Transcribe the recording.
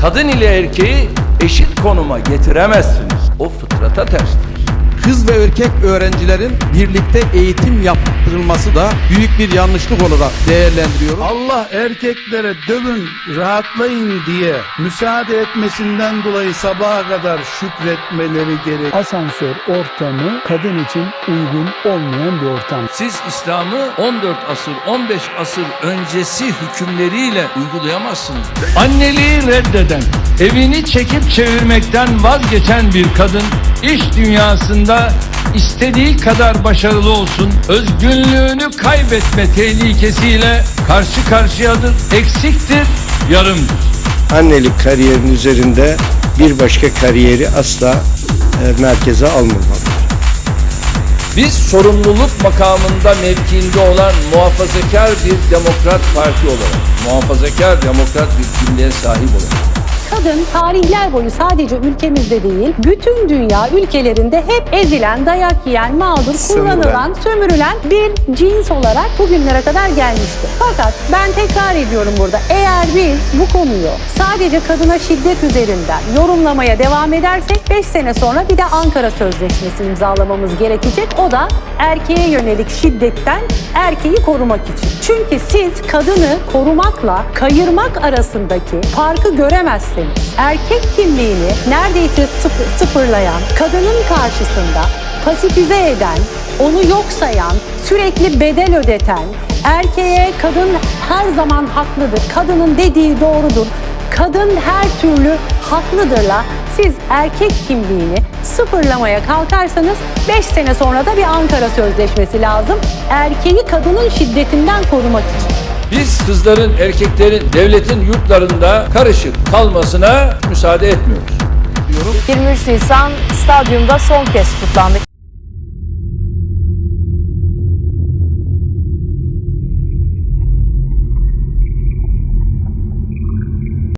Kadın ile erkeği eşit konuma getiremezsiniz. O fıtrata terstir. Erkek öğrencilerin birlikte eğitim yaptırılması da büyük bir yanlışlık olarak değerlendiriyorum. Allah erkeklere dövün, rahatlayın diye müsaade etmesinden dolayı sabaha kadar şükretmeleri gerek. asansör ortamı kadın için uygun olmayan bir ortam. Siz İslam'ı 14 asır, 15 asır öncesi hükümleriyle uygulayamazsınız. Anneliği reddeden, evini çekip çevirmekten vazgeçen bir kadın iş dünyasında istediği kadar başarılı olsun, özgünlüğünü kaybetme tehlikesiyle karşı karşıyadır, eksiktir, yarımdır. annelik kariyerin üzerinde bir başka kariyeri asla e, merkeze almamalı. Biz sorumluluk makamında mevkiinde olan muhafazakar bir demokrat parti olarak, muhafazakar demokrat bir kimliğe sahip olarak, Kadın tarihler boyu sadece ülkemizde değil, bütün dünya ülkelerinde hep ezilen, dayak yiyen, mağdur, kullanılan, sömürülen bir cins olarak bugünlere kadar gelmişti. Fakat ben tekrar ediyorum burada, eğer biz bu konuyu sadece kadına şiddet üzerinden yorumlamaya devam edersek 5 sene sonra bir de Ankara Sözleşmesi imzalamamız gerekecek. O da erkeğe yönelik şiddetten erkeği korumak için. Çünkü siz kadını korumakla kayırmak arasındaki farkı göremezseniz, erkek kimliğini neredeyse sıfır- sıfırlayan, kadının karşısında pasifize eden, onu yok sayan, sürekli bedel ödeten, erkeğe kadın her zaman haklıdır, kadının dediği doğrudur, kadın her türlü haklıdırla siz erkek kimliğini sıfırlamaya kalkarsanız 5 sene sonra da bir Ankara Sözleşmesi lazım. Erkeği kadının şiddetinden korumak için. biz kızların, erkeklerin, devletin yurtlarında karışık kalmasına müsaade etmiyoruz. 23 Nisan stadyumda son kez kutlandı.